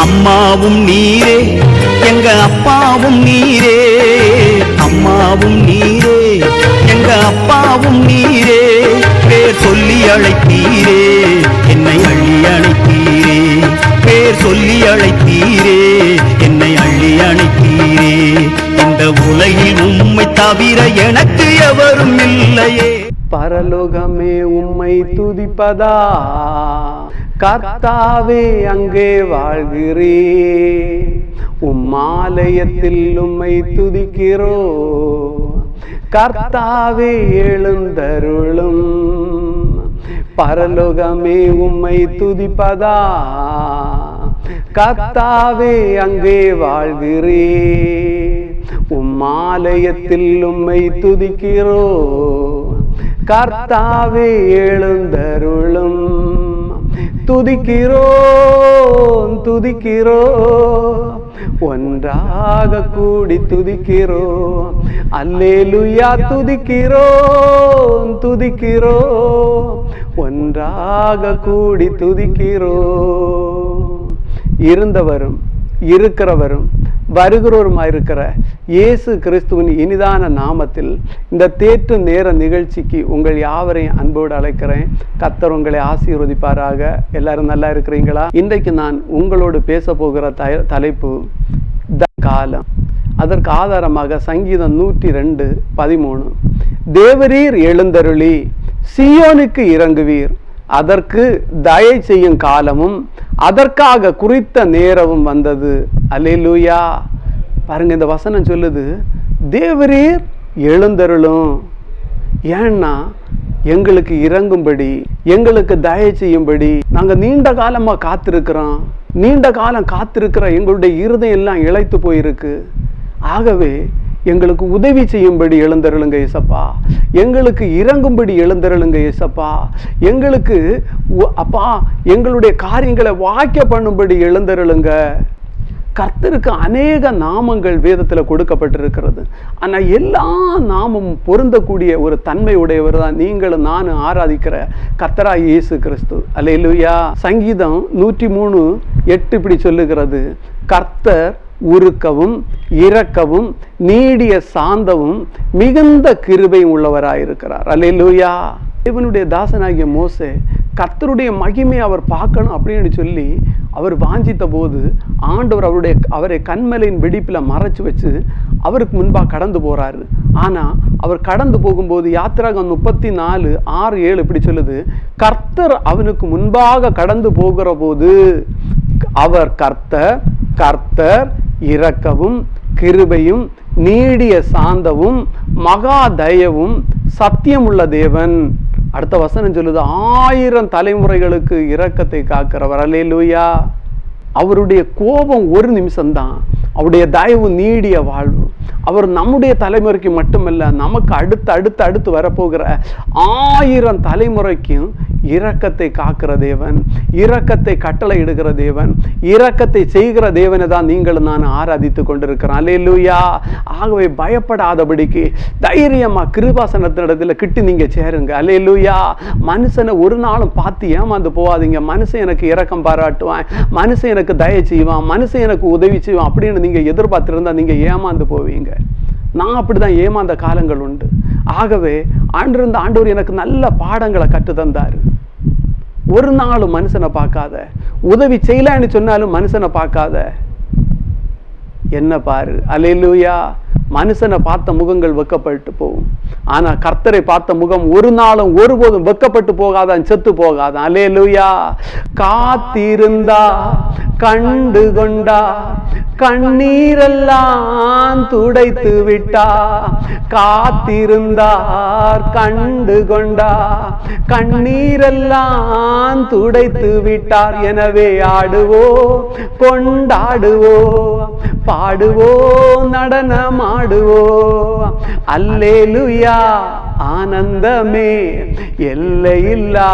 அம்மாவும் நீரே எங்க அப்பாவும் நீரே. அம்மாவும் நீரே எங்க அப்பாவும் நீரே. பேர் சொல்லி அழைத்தீரே என்னை அள்ளி அழைத்தீரே பேர் சொல்லி அழைத்தீரே என்னை அள்ளி அழைத்தீரே இந்த உலகில் உண்மை தவிர எனக்கு எவரும் இல்லையே. பரலோகமே உம்மை துதிப்பதா? கர்த்தாவே அங்கே வாழ்கிறே. உம்மாலயத்தில் உம்மை துதிக்கிறோ. கர்த்தாவே எழுந்தருளும். பரலோகமே உம்மை துதிப்பதா. கர்த்தாவே அங்கே வாழ்கிறே. உம்மாலயத்தில் உம்மை துதிக்கிறோ. கர்த்தாவே எழுந்தருளும். துதிக்கிறோம் துதிக்கிறோம். ஒன்றாக கூடி துதிக்கிறோம். அல்லேலுயா துதிக்கிறோம் துதிக்கிறோம். ஒன்றாக கூடி துதிக்கிறோம். இருந்தவரும் இருக்கிறவரும் வருகிறவருமாயிருக்கிற இயேசு கிறிஸ்துவின் இனிதான நாமத்தில் இந்த தேற்று நேர நிகழ்ச்சிக்கு உங்கள் யாவரையும் அன்போடு அழைக்கிறேன். கத்தர் உங்களை ஆசீர்வதிப்பாராக. எல்லாரும் நல்லா இருக்கிறீங்களா? இன்றைக்கு நான் உங்களோடு பேச போகிற த தலைப்பு த காலம். அதற்கு ஆதாரமாக சங்கீதம் நூற்றி ரெண்டு பதிமூணு. தேவரீர் எழுந்தருளி சியோனுக்கு இறங்குவீர். அதற்கு தயை செய்யும் காலமும் அதற்காக குறித்த நேரமும் வந்தது. அல்லேலூயா. பாருங்க இந்த வசனம் சொல்லுது தேவரீர் எழுந்தருளும். ஏன்னா எங்களுக்கு இறங்கும்படி எங்களுக்கு தயை செய்யும்படி நாங்கள் நீண்ட காலமாக காத்திருக்கிறோம். நீண்ட காலம் காத்திருக்கிற எங்களுடைய இருதயம் எல்லாம் இழைத்து போயிருக்கு. ஆகவே எங்களுக்கு உதவி செய்யும்படி எழுந்தருளுங்க இசப்பா எங்களுக்கு இறங்கும்படி எழுந்தருளுங்க இசப்பா எங்களுக்கு உ- அப்பா எங்களுடைய காரியங்களை வாக்கிய பண்ணும்படி எழுந்தருளுங்க. கர்த்தருக்கு அநேக நாமங்கள் வேதத்தில் கொடுக்கப்பட்டிருக்கிறது. ஆனால் எல்லா நாமமும் பொருந்தக்கூடிய ஒரு தன்மை உடையவர் தான் நீங்களும் நானும் ஆராதிக்கிற கர்த்தரா இயேசு கிறிஸ்து. அல்லேலூயா. சங்கீதம் நூற்றி மூணு எட்டு இப்படி சொல்லுகிறது. கர்த்தர் உருக்கவும் இறக்கவும் நீடிய சாந்தவும் மிகுந்த கிருபையும் உள்ளவராயிருக்கிறார். அல்லேலூயா. தேவனுடைய தாசனாகிய மோசே கர்த்தருடைய மகிமையை அவர் பார்க்கணும் அப்படின்னு சொல்லி அவர் வாஞ்சித்த போது ஆண்டவர் அவருடைய அவரை கண்மலையின் வெடிப்பில் மறைச்சு வச்சு அவருக்கு முன்பாக கடந்து போறாரு. ஆனால் அவர் கடந்து போகும்போது யாத்திராகம் முப்பத்தி நாலு ஆறு ஏழு இப்படி சொல்லுது. கர்த்தர் அவனுக்கு முன்பாக கடந்து போகிற போது அவர் கர்த்தர் கர்த்தர் இரக்கவும் கிருபையும் நீடிய சாந்தவும் மகா தயவும் சத்தியமுள்ள தேவன். அடுத்த வசனம் சொல்லுது ஆயிரம் தலைமுறைகளுக்கு இரக்கத்தை காக்கிறவர். அல்லேலூயா. அவருடைய கோபம் ஒரு நிமிஷம்தான். அவருடைய தயவு நீடிய வாழ்வு. அவர் நம்முடைய தலைமுறைக்கு மட்டுமல்ல நமக்கு அடுத்து அடுத்து அடுத்து வரப்போகிற ஆயிரம் தலைமுறைக்கும் இரக்கத்தை காக்கிற தேவன் இரக்கத்தை கட்டளை இடுகிற தேவன் இரக்கத்தை செய்கிற தேவனை தான் நீங்களும் நான் ஆராதித்து கொண்டிருக்கிறேன் அல்லேலூயா. ஆகவே பயப்படாதபடிக்கு தைரியமா கிருபாசனத்தினிடத்துல கிட்டு நீங்க சேருங்க. அல்லேலூயா. மனுஷனை ஒரு நாளும் பார்த்து ஏமாந்து போகாதீங்க. மனுஷன் எனக்கு இரக்கம் பாராட்டுவான். மனுஷன் எனக்கு தய செய்வான். மனுஷன் எனக்கு உதவி செய்வான் அப்படின்னு நீங்க எதிர்பார்த்துருந்தா நீங்க ஏமாந்து போவீங்க. நான் அப்படிதான் ஏமாந்த காலங்கள் உண்டு. ஆகவே ஆண்டிருந்த ஆண்டவர் எனக்கு நல்ல பாடங்களை கற்று தந்தார். ஒரு நாள் மனுஷனை பார்க்காத. உதவி செய்யலான்னு சொன்னாலும் மனுஷனை பார்க்காத. என்ன பாரு? அலையிலூயா மனுஷனை பார்த்த முகங்கள் வெக்கப்பட்டு போகும். ஆனால் கர்த்தரை பார்த்த முகம் ஒரு நாளும் ஒருபோதும் வெக்கப்பட்டு போகாதான் செத்து போகாதான். அலேலுயா காத்திருந்தா கண்டு கொண்டா கண்ணீரெல்லாம் துடைத்து விட்டா. காத்திருந்தார் கண்டு கொண்டா கண்ணீரெல்லாம் துடைத்து விட்டார். எனவே ஆடுவோ கொண்டாடுவோ பாடுவோ நடனம் நடனமாடுவோ அல்லேலுயா ஆனந்தமே. எல்லையில்லா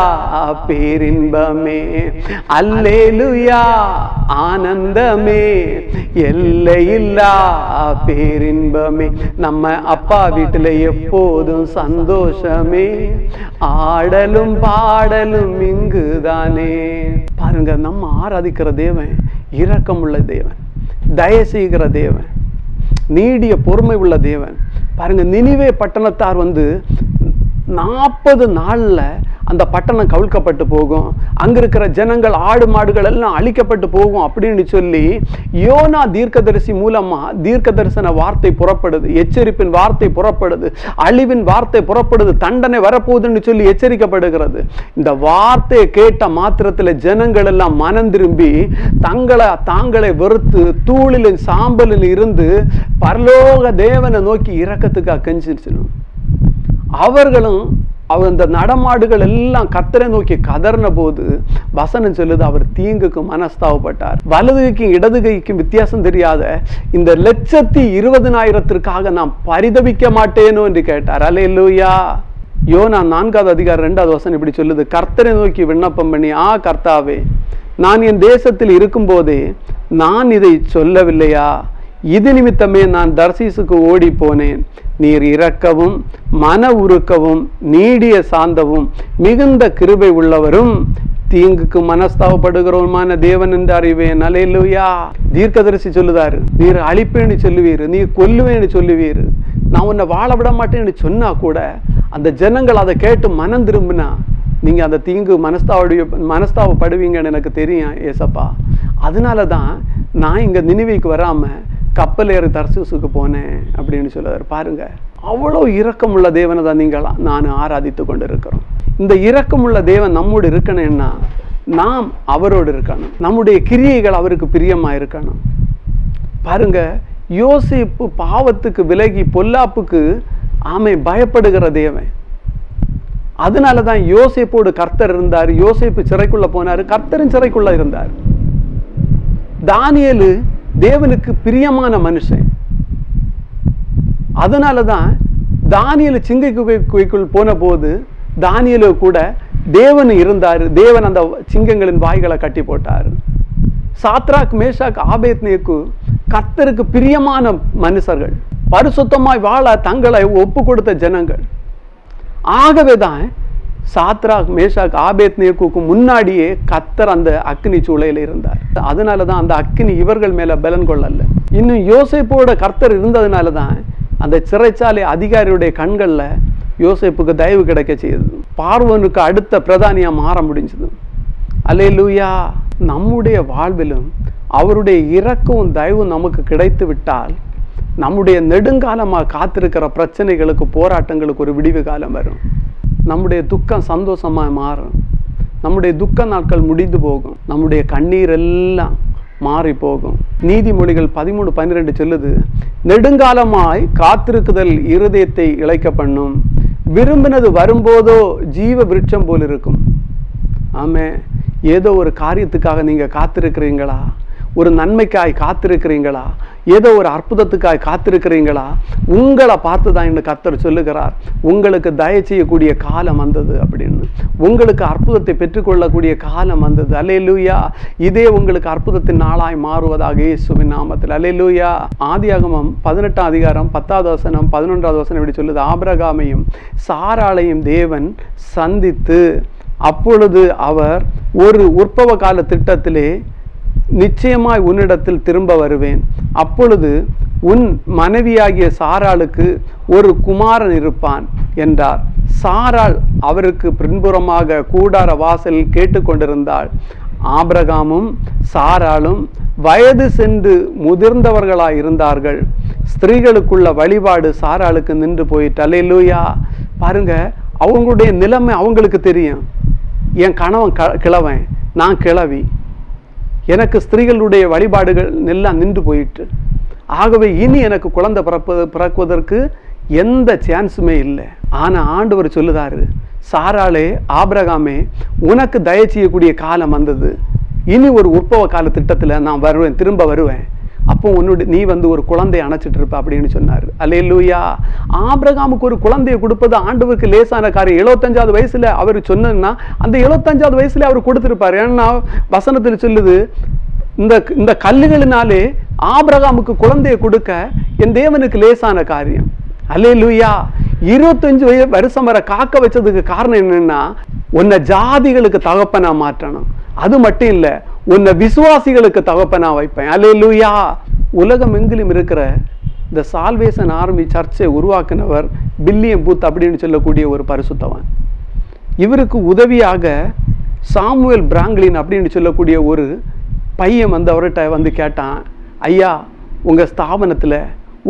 பேரின்பமே. அல்லேலுயா ஆனந்தமே. எல்லையில்லா பேரின்பமே. நம்ம அப்பா வீட்டில் எப்போதும் சந்தோஷமே. ஆடலும் பாடலும் இங்குதானே. பாருங்க நம்ம ஆராதிக்கிற தேவன் இரக்கமுள்ள தேவன் தய செய்கிற தேவன். நீடிய பொறுமை உள்ள தேவன். பாருங்கள் நினிவே பட்டணத்தார் வந்து நாற்பது நாளில் அந்த பட்டணம் கவிழ்க்கப்பட்டு போகும். அங்கே இருக்கிற ஜனங்கள் ஆடு மாடுகள் எல்லாம் அழிக்கப்பட்டு போகும் அப்படின்னு சொல்லி யோனா தீர்க்கதரிசி மூலமா தீர்க்க தரிசன வார்த்தை புறப்படுது. எச்சரிப்பின் வார்த்தை புறப்படுது. அழிவின் வார்த்தை புறப்படுது. தண்டனை வரப்போகுதுன்னு சொல்லி எச்சரிக்கப்படுகிறது. இந்த வார்த்தையை கேட்ட மாத்திரத்துல ஜனங்கள் எல்லாம் மனம் திரும்பி தங்களை தாங்களை வெறுத்து தூளிலும் சாம்பலில் இருந்து பரலோக தேவனை நோக்கி இறக்கத்துக்காக கெஞ்சிருச்சு அவர்களும் அவர் அந்த நடமாடுகள் எல்லாம் கத்தரை நோக்கி கதறின போது வசனம் சொல்லுது அவர் தீங்குக்கு மனஸ்தாவப்பட்டார் வலது கைக்கும் இடது கைக்கும் வித்தியாசம் தெரியாத இந்த லட்சத்தி இருபதினாயிரத்திற்காக நான் பரிதவிக்க மாட்டேனோ என்று கேட்டார். அலையலூயா யோனா நான்காவது அதிகாரம் ரெண்டாவது வசனம் இப்படி சொல்லுது கர்த்தரை நோக்கி விண்ணப்பம் பண்ணி ஆ கர்த்தாவே நான் என் தேசத்தில் இருக்கும்போதே நான் இதை சொல்லவில்லையா? இது நிமித்தமே நான் தர்சீசுக்கு ஓடி போனேன் நீர் இறக்கவும் மன உருக்கவும் நீடிய சாந்தவும் மிகுந்த கிருபை உள்ளவரும் தீங்குக்கு மனஸ்தாவப்படுகிறவருமான தேவன் என்று அறிவேன். அலையிலுயா. தீர்க்கதரிசி சொல்லுதாரு நீர் அழிப்பேன்னு சொல்லுவீர் நீ கொல்லுவேன்னு சொல்லுவீர். நான் உன்னை வாழ விட மாட்டேன்னு சொன்னா கூட அந்த ஜனங்கள் அதை கேட்டு மனம் திரும்பினா நீங்க அந்த தீங்கு மனஸ்தாவுடைய மனஸ்தாவப்படுவீங்கன்னு எனக்கு தெரியும் ஏசப்பா. அதனால தான் நான் இங்கே நினைவுக்கு வராமல் கப்பல் ஏறி தர்சூசுக்கு போனேன் அப்படின்னு சொல்லுவார். பாருங்க அவ்வளோ இரக்கமுள்ள தேவனை தான் நீங்கள்? நான் ஆராதித்து கொண்டு இருக்கிறோம் இந்த இரக்கமுள்ள தேவன் நம்மோடு இருக்கணும்னா நாம் அவரோடு இருக்கணும். நம்முடைய கிரியைகள் அவருக்கு பிரியமா இருக்கணும் பாருங்க யோசிப்பு பாவத்துக்கு விலகி பொல்லாப்புக்கு ஆமை பயப்படுகிற தேவன். அதனால தான் யோசிப்போடு கர்த்தர் இருந்தார். யோசிப்பு சிறைக்குள்ள போனார். கர்த்தரும் சிறைக்குள்ள இருந்தார். தானியலு தேவனுக்கு பிரியமான மனுஷன். அதனால தான் தானியல் சிங்கை குகைக்குள் போன போது தானியலு கூட தேவன் இருந்தார். தேவன் அந்த சிங்கங்களின் வாய்களை கட்டி போட்டார். சாத்ராக் மேஷாக் ஆபேத்னேக்கு கத்தருக்கு பிரியமான மனுஷர்கள். பரிசுத்தமாய் வாழ தங்களை ஒப்பு கொடுத்த ஜனங்கள். ஆகவே தான் சாத்ராக் மேஷாக் ஆபேத் நேக்குக்கு முன்னாடியே கத்தர் அந்த அக்னி சூளையில் இருந்தார். அதனால தான் அந்த அக்னி இவர்கள் மேல பலன் கொள்ளல. இன்னும் யோசைப்போட கர்த்தர் இருந்ததுனால தான் அந்த சிறைச்சாலை அதிகாரியுடைய கண்கள்ல யோசேப்புக்கு தயவு கிடைக்க செய்தது. பார்வனுக்கு அடுத்த பிரதானியா மாற முடிஞ்சது. அல்லேலூயா! நம்முடைய வாழ்விலும் அவருடைய இரக்கமும் தயவும் நமக்கு கிடைத்து விட்டால் நம்முடைய நெடுங்காலமாக காத்திருக்கிற பிரச்சனைகளுக்கு போராட்டங்களுக்கு ஒரு விடிவு காலம் வரும். நம்முடைய துக்கம் சந்தோஷமாக மாறும். நம்முடைய துக்க நாட்கள் முடிந்து போகும். நம்முடைய கண்ணீர் எல்லாம் மாறி போகும். நீதிமொழிகள் பதிமூணு பன்னிரெண்டு சொல்லுது நெடுங்காலமாய் காத்திருக்குதல் இருதயத்தை இழைக்க பண்ணும். விரும்பினது வரும்போதோ ஜீவ விருட்சம் போல் இருக்கும் ஆமே ஏதோ ஒரு காரியத்துக்காக நீங்கள் காத்திருக்கிறீங்களா? ஒரு நன்மைக்காய் காத்திருக்கிறீங்களா? ஏதோ ஒரு அற்புதத்துக்காய் காத்திருக்கிறீங்களா? உங்களை பார்த்து தான் இந்த கர்த்தர் சொல்லுகிறார் உங்களுக்கு தய செய்யக்கூடிய காலம் வந்தது அப்படின்னு. உங்களுக்கு அற்புதத்தை பெற்றுக்கொள்ளக்கூடிய காலம் வந்தது. அல்லேலூயா. இதே உங்களுக்கு அற்புதத்தின் நாளாய் மாறுவதாக இயேசுவின் நாமத்தில். அல்லேலூயா. ஆதியாகமம் பதினெட்டாம் அதிகாரம் பத்தாவது வசனம் பதினொன்றாவது வசனம் இப்படி சொல்லுது. ஆபரகாமையும் சாராளையும் தேவன் சந்தித்து அப்பொழுது அவர் ஒரு உற்பவ கால திட்டத்திலே நிச்சயமாய் உன்னிடத்தில் திரும்ப வருவேன். அப்பொழுது உன் மனைவியாகிய சாராளுக்கு ஒரு குமாரன் இருப்பான் என்றார். சாராள் அவருக்கு பின்புறமாக கூடார வாசலில் கேட்டுக்கொண்டிருந்தாள். ஆபிரகாமும் சாராளும் வயது சென்று முதிர்ந்தவர்களாய் இருந்தார்கள். ஸ்திரீகளுக்குள்ள வழிபாடு சாராளுக்கு நின்று போயிட்டு அல்லேலூயா! பாருங்க அவங்களுடைய நிலைமை அவங்களுக்கு தெரியும். என் கணவன் க கிழவன் நான் கிழவி. எனக்கு ஸ்திரீகளுடைய வழிபாடுகள் எல்லாம் நின்று போயிட்டு ஆகவே இனி எனக்கு குழந்தை பிறப்பது பிறக்குவதற்கு எந்த சான்ஸுமே இல்லை. ஆனால் ஆண்டவர் சொல்லுதாரு சாராளே ஆபிரகாமே உனக்கு தய செய்யக்கூடிய காலம் வந்தது. இனி ஒரு உற்பவ கால திட்டத்தில் நான் வருவேன் திரும்ப வருவேன். அப்போ உன்னுடைய நீ வந்து ஒரு குழந்தை அணைச்சிட்டு இருப்ப அப்படின்னு சொன்னார். அல்லேலூயா. ஆபிரகாமுக்கு ஒரு குழந்தையை கொடுப்பது ஆண்டவருக்கு லேசான காரியம். எழுபத்தஞ்சாவது வயசுல அவர் சொன்னதுன்னா அந்த எழுபத்தஞ்சாவது வயசுல அவர் கொடுத்துருப்பார். ஏன்னா வசனத்தில் சொல்லுது இந்த இந்த கல்லுகளினாலே ஆபிரகாமுக்கு குழந்தையை கொடுக்க என் தேவனுக்கு லேசான காரியம். அல்லேலூயா. இருபத்தஞ்சு வய வருஷம் வரை காக்க வச்சதுக்கு காரணம் என்னன்னா உன்னை ஜாதிகளுக்கு தகப்பனா மாற்றணும். அது மட்டும் இல்லை உன்னை விசுவாசிகளுக்கு தகப்பனா வைப்பேன். அல்லேலூயா உலகம் எங்கிலும் இருக்கிற இந்த சால்வேசன் ஆர்மி சர்ச்சை உருவாக்குனவர் பில்லியம் பூத் அப்படின்னு சொல்லக்கூடிய ஒரு பரிசுத்தவன். இவருக்கு உதவியாக சாமுவேல் பிராங்க்லின் அப்படின்னு சொல்லக்கூடிய ஒரு பையன் வந்து அவர்கிட்ட வந்து கேட்டான் ஐயா உங்கள் ஸ்தாபனத்தில்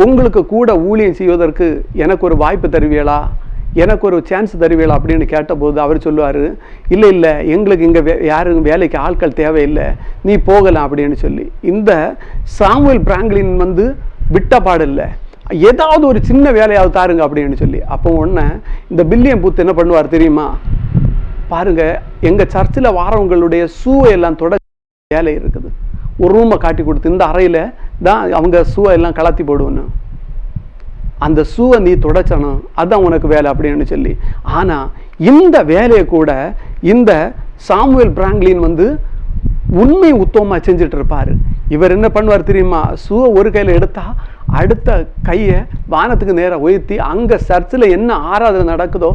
உங்களுக்கு கூட ஊழியம் செய்வதற்கு எனக்கு ஒரு வாய்ப்பு தருவீங்களா எனக்கு ஒரு சான்ஸ் தருவீங்களா அப்படின்னு கேட்டபோது அவர் சொல்லுவார் இல்லை இல்லை எங்களுக்கு இங்கே வே யாரும் வேலைக்கு ஆட்கள் தேவையில்லை நீ போகலாம் அப்படின்னு சொல்லி. இந்த சாமுவல் பிராங்க்லின் வந்து விட்ட பாடில்லை. ஏதாவது ஒரு சின்ன வேலையாவது தாருங்க அப்படின்னு சொல்லி. அப்போ ஒன்று இந்த பில்லியம் பூத்து என்ன பண்ணுவார் தெரியுமா? பாருங்க எங்க சர்ச்சில் வாரவங்களுடைய ஷூவை எல்லாம் தொட வேலை இருக்குது. ஒரு ரூமை காட்டி கொடுத்து இந்த அறையில தான் அவங்க ஷூவை எல்லாம் கலத்தி போடுவோன்னு. அந்த ஷூவை நீ தொடச்சணும் அதான் உனக்கு வேலை அப்படின்னு சொல்லி. ஆனால் இந்த வேலையை கூட இந்த சாமுவேல் பிராங்க்லின் வந்து உண்மை உத்தமமாக செஞ்சுட்டு இருப்பாரு இவர் என்ன பண்ணுவார் தெரியுமா? ஷூவை ஒரு கையில் எடுத்தா அடுத்த கையை வானத்துக்கு நேராக உயர்த்தி அங்கே சர்ச்சில் என்ன ஆராதனை நடக்குதோ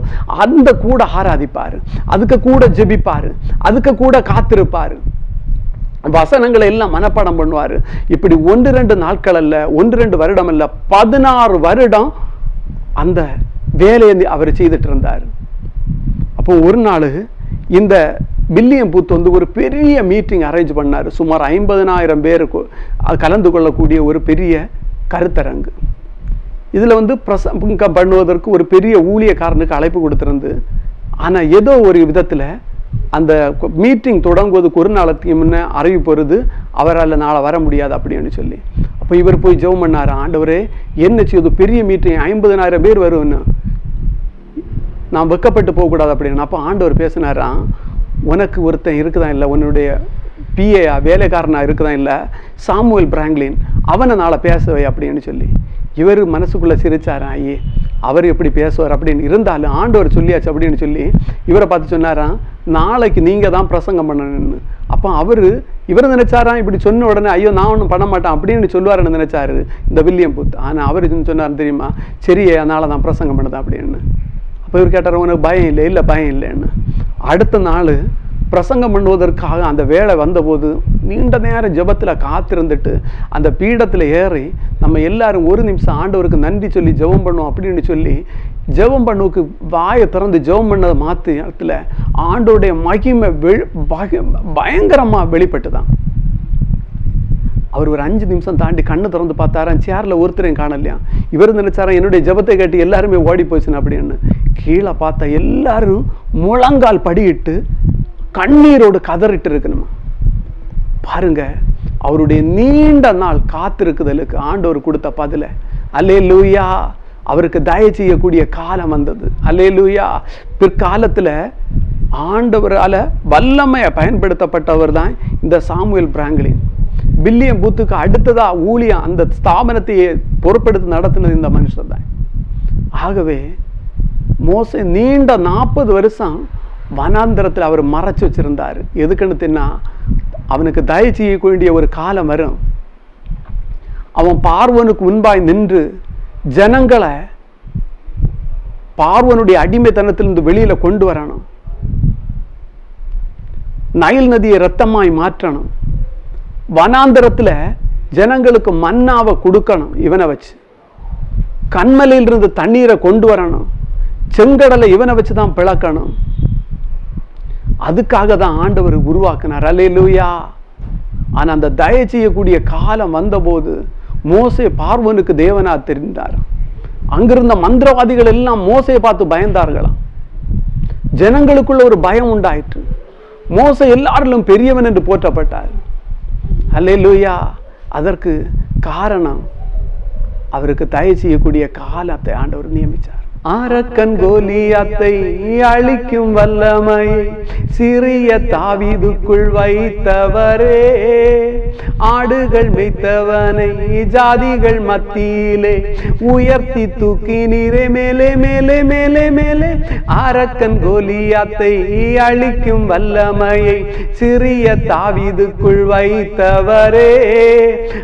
அந்த கூட ஆராதிப்பார். அதுக்கு கூட ஜெபிப்பார். அதுக்கு கூட காத்திருப்பார். வசனங்களை எல்லாம் மனப்பாடம் பண்ணுவார். இப்படி ஒன்று ரெண்டு நாட்கள் அல்ல ஒன்று ரெண்டு வருடம் அல்ல பதினாறு வருடம் அந்த வேலையை அவர் செய்துட்டு இருந்தார். அப்போ ஒரு நாள் இந்த வில்லியம் பூத் வந்து ஒரு பெரிய மீட்டிங் அரேஞ்ச் பண்ணார். சுமார் ஐம்பதனாயிரம் பேருக்கு கலந்து கொள்ளக்கூடிய ஒரு பெரிய கருத்தரங்கு. இதில் வந்து பிரசங்கம் பண்ணுவதற்கு ஒரு பெரிய ஊழியக்காரனுக்கு அழைப்பு கொடுத்துருந்து ஆனால் ஏதோ ஒரு விதத்தில் அந்த மீட்டிங் தொடங்குவதுக்கு ஒரு நாளத்துக்கு முன்னே அறிவிப்பு வருது அவரால் நாளை வர முடியாது அப்படின்னு சொல்லி. அப்போ இவர் போய் ஜெபம் பண்ணார் ஆண்டவரே என்ன செய்யுது பெரிய மீட்டிங் ஐம்பதனாயிரம் பேர் வரும்னு. நான் வெக்கப்பட்டு போகக்கூடாது அப்படின்னு. அப்போ ஆண்டவர் பேசினாராம் உனக்கு ஒருத்தன் இருக்குதான் இல்லை? உன்னுடைய பிஏயா வேலைக்காரனா இருக்குதான் இல்லை? Samuel Franklin. அவனை நாளை பேசவை அப்படின்னு சொல்லி. இவர் மனசுக்குள்ளே சிரிச்சாரான் ஐயே அவர் எப்படி பேசுவார் அப்படின்னு இருந்தாலும் ஆண்டவர் சொல்லியாச்சு அப்படின்னு சொல்லி இவரை பார்த்து சொன்னாராம் நாளைக்கு நீங்கள் தான் பிரசங்கம் பண்ணணும்னு. அப்போ அவர் இவர் நினைச்சாராம் இப்படி சொன்ன உடனே ஐயோ நான் ஒன்றும் பண்ண மாட்டேன் அப்படின்னு சொல்லுவாருன்னு நினைச்சாரு இந்த வில்லியம் புத். ஆனால் அவர் சொன்னார் தெரியுமா? சரியே அதனால தான் பிரசங்கம் பண்ணுதேன் அப்படின்னு. அப்போ இவர் கேட்டார் உனக்கு பயம் இல்லை? இல்லை பயம் இல்லைன்னு. அடுத்த நாள் பிரசங்கம் பண்ணுவதற்காக அந்த வேலை வந்தபோது நீண்ட நேரம் ஜபத்தில் காத்திருந்துட்டு அந்த பீடத்தில் ஏறி நம்ம எல்லாரும் ஒரு நிமிஷம் ஆண்டவருக்கு நன்றி சொல்லி ஜெபம் பண்ணோம் அப்படின்னு சொல்லி ஜெபம் பண்ணுவதுக்கு வாயை திறந்து ஜெபம் பண்ணதை மாற்றி இடத்துல ஆண்டோடைய மகிமை பயங்கரமாக வெளிப்பட்டு தான் அவர் ஒரு அஞ்சு நிமிஷம் தாண்டி கண்ணு திறந்து பார்த்தாராம். சேர்ல ஒருத்தரையும் காணலையா? இவர் நினைச்சாராம்? என்னுடைய ஜெபத்தை கேட்டு எல்லாருமே ஓடி போச்சுன்னு அப்படின்னு. கீழே பார்த்தா எல்லாரும் முழங்கால் படியிட்டு கண்ணீரோடு கதறிட்டு இருக்கணுமா? பாருங்க அவருடைய நீண்ட நாள் காத்திருக்குதலுக்கு ஆண்டவர் கொடுத்த பதில. அல்லே லூயா அவருக்கு தய செய்யக்கூடிய காலம் வந்தது. அல்லே லூயா பிற்காலத்துல ஆண்டவரால வல்லமையை பயன்படுத்தப்பட்டவர் தான் இந்த சாமுவேல் பிராங்கலின் பில்லியம் பூத்துக்கு அடுத்ததா ஊழியம் அந்த ஸ்தாபனத்தையே பொறுப்படுத்தி நடத்தினது இந்த மனுஷன் தான் ஆகவே மோச நீண்ட நாற்பது வருஷம் வனாந்தரத்தில் அவர் மறைச்சு வச்சுருந்தார். எதுக்குன்னு தின்னா அவனுக்கு தய செய்யக்க வேண்டிய ஒரு காலம் வரும். அவன் பார்வனுக்கு முன்பாய் நின்று ஜனங்களை பார்வனுடைய அடிமைத்தனத்திலிருந்து வெளியில கொண்டு வரணும். நைல் நதியை ரத்தமாய் மாற்றணும். வனாந்தரத்துல ஜனங்களுக்கு மன்னாவை கொடுக்கணும் இவனை வச்சு. கண்மலையிலிருந்து தண்ணீரை கொண்டு வரணும். செங்கடலை இவனை வச்சு தான் பிளக்கணும். அதுக்காக தான் ஆண்டவர் உருவாக்கினார். அல்லேலூயா. ஆனால் அந்த தய செய்யக்கூடிய காலம் வந்தபோது மோசே பார்வனுக்கு தேவனா தெரிந்தார்? அங்கிருந்த மந்திரவாதிகள் எல்லாம் மோசையை பார்த்து பயந்தார்களாம் ஜனங்களுக்குள்ள ஒரு பயம் உண்டாயிற்று. மோசை எல்லாரிலும் பெரியவன் என்று போற்றப்பட்டார். அல்லேலூயா. அதற்கு காரணம் அவருக்கு தயை செய்யக்கூடிய காலத்தை ஆண்டவர் நியமித்தார் ஆரக்கன் கோலியாத்தை அழிக்கும் வல்லமை சிறிய தாவிதுக்குள் வைத்தவரே. ஆடுகள் மேய்த்தவனை ஜாதிகள் மத்தியிலே உயர்த்தி தூக்கி நீரே மேலே மேலே மேலே மேலே. ஆரக்கன் கோலியாத்தை அழிக்கும் வல்லமையை சிறிய தாவிதுக்குள் வைத்தவரே.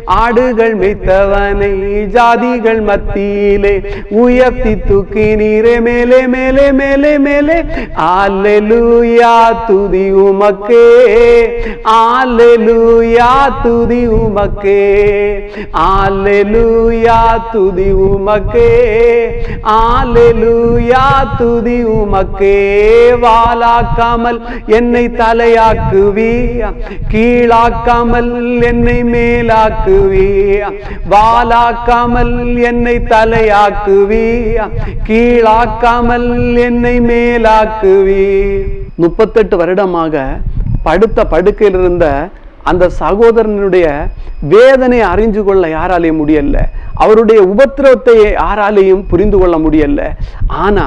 ஆடுகள் மேய்த்தவனை ஜாதிகள் மத்தியிலே உயர்த்தி தூக்கி நீரே மேலே மேலே மேலே மேலே. ஆலெலுயா துதி உமக்கே. ஆலெலுயா துதி உமக்கே. ஆலெலுயா துதி உமக்கே. ஆலெலுயா துதி உமக்கே. வாலாக்காமல் என்னை தலையாக்குவி கீழாக்காமல் என்னை மேலாக்குவி வாலாக்காமல் என்னை தலையாக்குவி கீழாக்காமல் என்னை மேலாக்குவி முப்பத்தெட்டு வருடமாக படுத்த படுக்கையில் இருந்த அந்த சகோதரனுடைய வேதனை அறிஞ்சு கொள்ள யாராலையும் முடியல. அவருடைய உபத்திரவத்தை யாராலையும் புரிந்து கொள்ள முடியல. ஆனா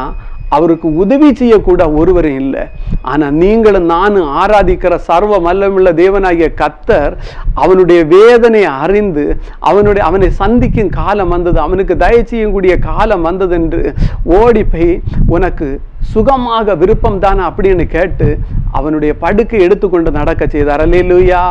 அவருக்கு உதவி செய்யக்கூட ஒருவரும் இல்லை. ஆனா நீங்களும் நானும் ஆராதிக்கிற சர்வ வல்லமுள்ள தேவனாகிய கத்தர் அவனுடைய வேதனையை அறிந்து அவனுடைய அவனை சந்திக்கும் காலம் வந்தது அவனுக்கு தயவு செய்யக்கூடிய காலம் வந்தது என்று ஓடி போய் உனக்கு சுகமாக விருப்பம் தானே அப்படின்னு கேட்டு அவனுடைய படுக்கை எடுத்துக்கொண்டு நடக்க செய்தார். அல்லேலூயா.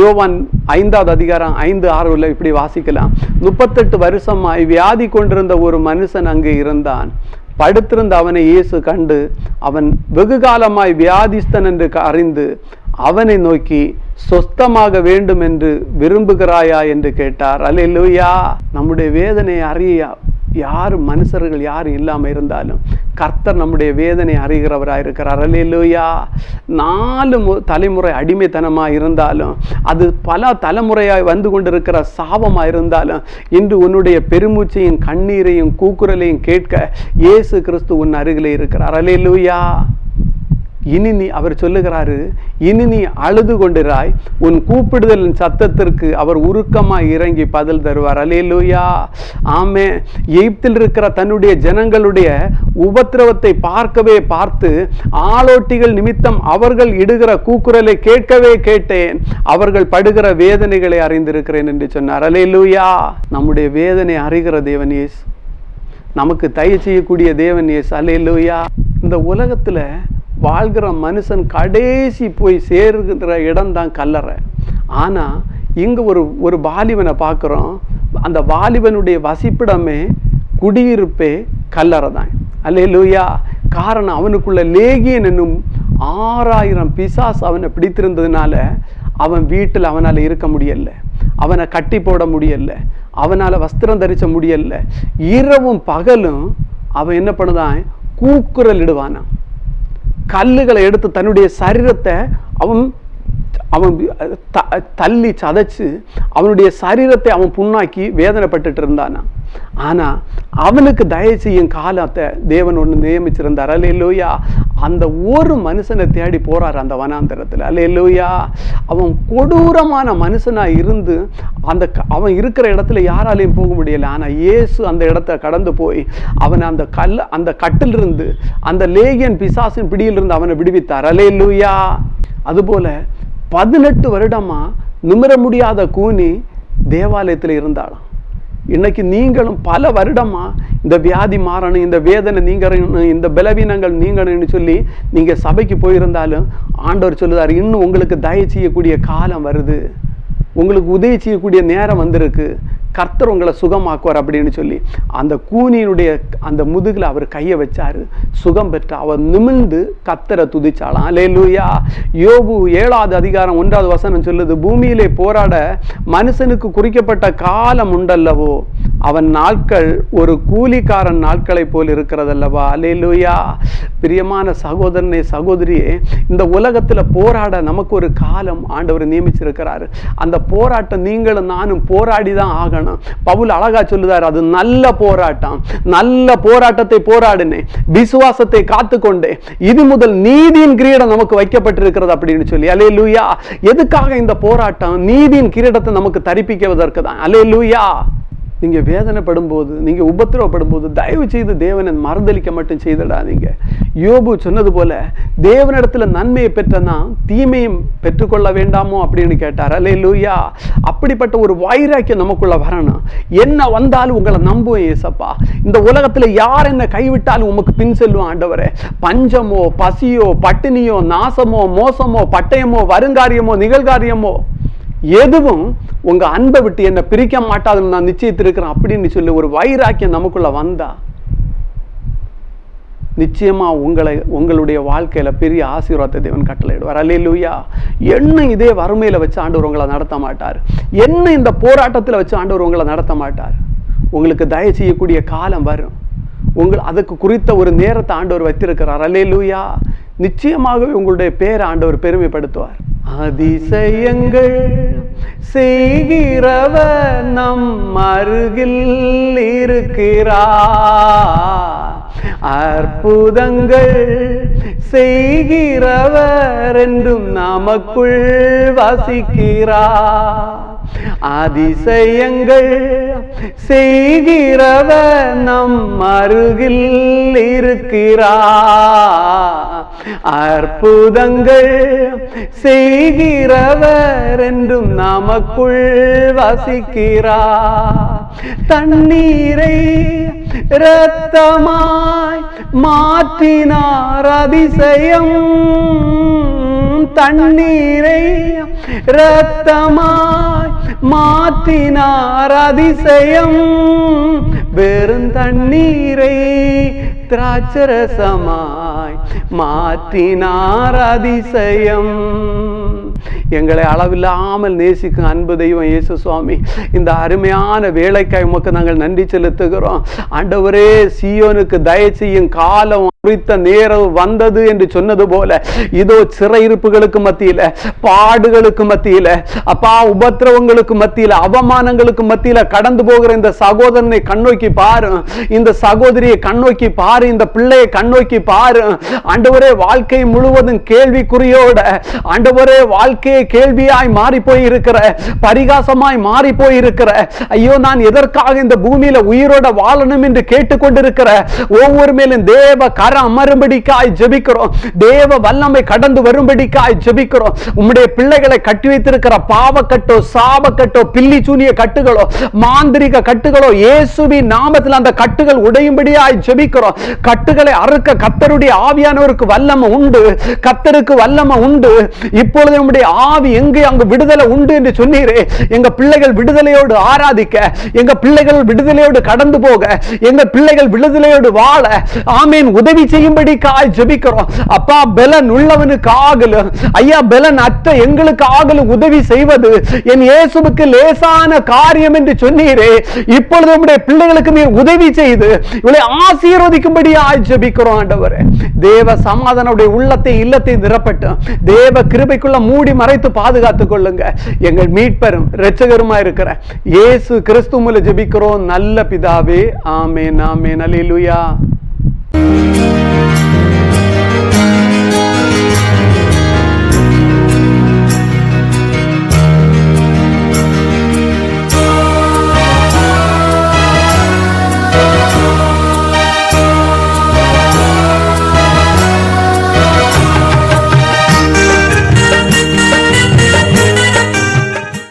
யோவான் ஐந்தாவது அதிகாரம் ஐந்து ஆறுல இப்படி வாசிக்கலாம். முப்பத்தெட்டு வருஷமாய் வியாதி கொண்டிருந்த ஒரு மனுஷன் அங்கே இருந்தான். படுத்திருந்த அவனை இயேசு கண்டு அவன் வெகு காலமாய் வியாதிஸ்தன் என்று அறிந்து அவனை நோக்கி சொஸ்தமாக வேண்டும் என்று விரும்புகிறாயா? என்று கேட்டார். அல்ல அல்லேலூயா நம்முடைய வேதனை அறியா? யார் மனுஷர்கள் யாரும் இல்லாமல் இருந்தாலும் கர்த்தர் நம்முடைய வேதனை அறிகிறவராக இருக்கிறார். அல்லேலூயா. நாலு மு தலைமுறை அடிமைத்தனமாக இருந்தாலும் அது பல தலைமுறையாக வந்து கொண்டிருக்கிற சாபமாக இருந்தாலும் இன்று உன்னுடைய பெருமூச்சையும் கண்ணீரையும் கூக்குரலையும் கேட்க இயேசு கிறிஸ்து உன் அருகிலே இருக்கிறார். அல்லேலூயா. இனி நீ அவர் சொல்லுகிறாரு இனி நீ அழுது கொண்டிராய். உன் கூப்பிடுதலின் சத்தத்திற்கு அவர் உருக்கமாக இறங்கி பதில் தருவார். அலேலூயா ஆமே எய்ப்தில் இருக்கிற தன்னுடைய ஜனங்களுடைய உபத்திரவத்தை பார்க்கவே பார்த்து ஆளோட்டிகள் நிமித்தம் அவர்கள் இடுகிற கூக்குரலை கேட்கவே கேட்டேன். அவர்கள் படுகிற வேதனைகளை அறிந்திருக்கிறேன் என்று சொன்னார். அலேலூயா நம்முடைய வேதனை அறிகிற தேவன் நமக்கு தயவு செய்யக்கூடிய தேவன் அலே அலேலூயா இந்த உலகத்துல வாழ்கிற மனுஷன் கடைசி போய் சேருகிற இடம் தான் கல்லறை. ஆனால் இங்கே ஒரு ஒரு வாலிபனை பார்க்குறோம். அந்த வாலிபனுடைய வசிப்பிடமே குடியிருப்பே கல்லறை தான் அல்லேலூயா. காரணம் அவனுக்குள்ள லேகியன் என்னும் ஆறாயிரம் பிசாஸ் அவனை பிடித்திருந்ததுனால அவன் வீட்டில் அவனால் இருக்க முடியல. அவனை கட்டி போட முடியல. அவனால் வஸ்திரம் தரிச்ச முடியல. இரவும் பகலும் அவன் என்ன பண்ணுதான்? கூக்குரல் இடுவானாம். கல்லுகளை எடுத்து தன்னுடைய சரீரத்தை அவன் அவன் த- தள்ளி சதைச்சு அவனுடைய சரீரத்தை அவன் புண்ணாக்கி வேதனைப்பட்டுட்டு இருந்தானா ஆனா அவனுக்கு தயவு செய்யும் காலத்தை தேவன் ஒன்று நியமிச்சிருந்தார். அல்லையா அந்த ஒரு மனுஷனை தேடி போகிறார் அந்த வனாந்தரத்தில். அல்லையா அவன் கொடூரமான மனுஷனா இருந்து அந்த அவன் இருக்கிற இடத்துல யாராலையும் போக முடியல. ஆனா இயேசு அந்த இடத்த கடந்து போய் அவனை அந்த கல் அந்த கட்டிலிருந்து அந்த லேகியன் பிசாசின் பிடியிலிருந்து அவனை விடுவித்தார். அல்லையா அதுபோல் பதினெட்டு வருடமா நிமிர முடியாத கூனி தேவாலயத்தில் இருந்தாலும் இன்னைக்கு நீங்களும் பல வருடமா இந்த வியாதி மாறணும் இந்த வேதனை நீங்கணும் இந்த பலவீனங்கள் நீங்கணும்னு சொல்லி நீங்க சபைக்கு போயிருந்தாலும் ஆண்டவர் சொல்லுதார் இன்னும் உங்களுக்கு தயவு செய்யக்கூடிய காலம் வருது. உங்களுக்கு உதவி செய்யக்கூடிய நேரம் வந்திருக்கு. கர்த்தர் உங்களை சுகமாக்குவார் அப்படின்னு சொல்லி அந்த கூனியினுடைய அந்த முதுகில் அவர் கையை வச்சார். சுகம் பெற்று அவர் நிமிர்ந்து துதிச்சாலாம். லே லூயா யோபு ஏழாவது அதிகாரம் ஒன்றாவது வசனம் சொல்லுது பூமியிலே போராட மனுஷனுக்கு குறிக்கப்பட்ட காலம் உண்டல்லவோ? அவன் நாட்கள் ஒரு கூலிக்காரன் நாட்களைப் போல் இருக்கிறதல்லவா? அல்லேலூயா பிரியமான சகோதரனே சகோதரியே இந்த உலகத்தில் போராட நமக்கு ஒரு காலம் ஆண்டவர் நியமிச்சிருக்கிறாரு. அந்த போராட்டம் நீங்களும் நானும் போராடி தான் ஆகணும். பவுல் அழகா சொல்லுதார் அது நல்ல போராட்டம் நல்ல போராட்டத்தை போராடினேன் விசுவாசத்தை காத்துக்கொண்டே இது முதல் நீதியின் கிரீடம் நமக்கு வைக்கப்பட்டிருக்கிறது அப்படின்னு சொல்லி. அலே லூயா எதுக்காக இந்த போராட்டம்? நீதியின் கிரீடத்தை நமக்கு தரிப்பிக்குவதற்கு தான் அலே லூயா நீங்க வேதனைப்படும் போது நீங்க உபத்திரவப்படும் போது தயவு செய்து தேவனை மறுதலிக்க மட்டும் செய்திடாதீங்க யோபு சொன்னது போல தேவனிடத்துல நன்மையை பெற்றனா தீமையும் பெற்றுக்கொள்ள வேண்டாமோ அப்படின்னு கேட்டார். அல்லே லூயா அப்படிப்பட்ட ஒரு வைராக்கியம் நமக்குள்ள வரணும். என்ன வந்தாலும் உங்களை நம்புவேன் ஏசப்பா. இந்த உலகத்துல யார் என்ன கைவிட்டாலும் உமக்கு பின் செல்லும் ஆண்டவரே. பஞ்சமோ பசியோ பட்டினியோ நாசமோ மோசமோ பட்டயமோ வருங்காரியமோ நிகழ்காரியமோ எதுவும் உங்க அன்பை விட்டு என்னை பிரிக்க மாட்டாதுன்னு நான் நிச்சயத்திருக்கிறேன் அப்படின்னு சொல்லி ஒரு வைராக்கியம் நமக்குள்ள வந்தா நிச்சயமா உங்களை உங்களுடைய வாழ்க்கையில பெரிய ஆசீர்வாதத்தை தேவன் கட்டளையிடுவார். அல்லேலூயா. என்ன இதே வறுமையில வச்சு ஆண்டவர் உங்களை நடத்த மாட்டார். என்ன இந்த போராட்டத்துல வச்சு ஆண்டவர் உங்களை நடத்த மாட்டார். உங்களுக்கு தயவு செய்யக்கூடிய காலம் வரும். உங்கள் அதுக்கு குறித்த ஒரு நேரத்தை ஆண்டவர் வைத்திருக்கிறார். அல்லேலூயா. நிச்சயமாகவே உங்களுடைய பேர் ஆண்டவர் பெருமைப்படுத்துவார். அதிசயங்கள் செய்கிறவ நம் அருகில் இருக்கிறார் அற்புதங்கள் செய்கிறவர் என்றும் நமக்குள் வசிக்கிறார் அதிசயங்கள் செய்கிறவ நம் அருகில் இருக்கிறா. அற்புதங்கள் செய்கிறவர் என்றும் நமக்குள் வசிக்கிறா. தண்ணீரை இரத்தமாய் மாற்றினார் அதிசயம். தண்ணீரை ரத்தமாய் மாற்றினார் அதிசயம். வெறும் தண்ணீரை திராட்சரசமாய் மாற்றினார் அதிசயம். எங்களை அளவில்லாமல் நேசிக்கும் அன்பு தெய்வம் இயேசு சுவாமி இந்த அருமையான வேலைக்காய் உமக்கு நாங்கள் நன்றி செலுத்துகிறோம். ஆண்டவரே சியோனுக்கு தய செய்யும் காலம் குறித்த நேரம் வந்தது என்று சொன்னது போல இதோ சிறையிருப்புகளுக்கு மத்தியில பாடுகளுக்கு மத்தியில அப்பா உபத்திரவங்களுக்கு மத்தியில அவமானங்களுக்கு மத்தியில கடந்து போகிற இந்த சகோதரனை கண்ணோக்கி பாரு. இந்த சகோதரியை கண்ணோக்கி பாரு இந்த பிள்ளையை கண்ணோக்கி பாரு. ஆண்டவரே வாழ்க்கை முழுவதும் கேள்விக்குறியோட ஆண்டவரே வாழ்க்கையை கேள்வியாய் மாறி போயிருக்கிற பரிகாசமாய் மாறி போயிருக்கிற ஐயோ நான் எதற்காக இந்த பூமியில உயிரோட வாழணும் என்று கேட்டுக்கொண்டிருக்கிற ஒவ்வொரு மேலும் தேவ கர அமரும்படிக்காய் ஜெபிக்கிறோம். தேவ வல்லமை கடந்து வரும்படிக்காய் ஜெபிக்கிறோம். உம்முடைய பிள்ளைகளை கட்டி வைத்திருக்கிற பாவக்கட்டோ சாபக்கட்டோ பில்லி சூனிய கட்டுகளோ மாந்திரிக கட்டுகளோ இயேசுவி நாமத்தில் அந்த கட்டுகள் உடையும்படியாய் ஜெபிக்கிறோம். கட்டுகளை அறுக்க கத்தருடைய ஆவியானவருக்கு வல்லமை உண்டு. கத்தருக்கு வல்லமை உண்டு. இப்பொழுது நம்முடைய ஆவி எங்கே? அங்கு விடுதலை உண்டு என்று சொன்னீரே. எங்க பிள்ளைகள் விடுதலையோடு ஆராதிக்க எங்க பிள்ளைகள் விடுதலையோடு கடந்து போக எங்க பிள்ளைகள் விடுதலையோடு வாழ ஆமீன். உதவி செய்யும்படி காய் ஜபிக்கிறோம். அப்பா பலன் உள்ளவனுக்கு ஆகலும் ஐயா பலன் அத்த எங்களுக்கு ஆகலும் உதவி செய்வது என் இயேசுவுக்கு லேசான காரியம் என்று சொன்னீரே. இப்பொழுது நம்முடைய பிள்ளைகளுக்கு நீர் உதவி செய்து இவளை ஆசீர்வதிக்கும்படியாய் ஜபிக்கிறோம் ஆண்டவரே. தேவ சமாதானுடைய உள்ளத்தை இல்லத்தை நிரப்பட்டும். தேவ கிருபைக்குள்ள மூடி மறைத்து பாதுகாத்துக் கொள்ளுங்க. எங்கள் மீட்பரும் இரட்சகருமா இருக்கிற இயேசு கிறிஸ்து மூலம் ஜபிக்கிறோம். நல்ல பிதாவே ஆமென் ஆமென். அல்லேலூயா.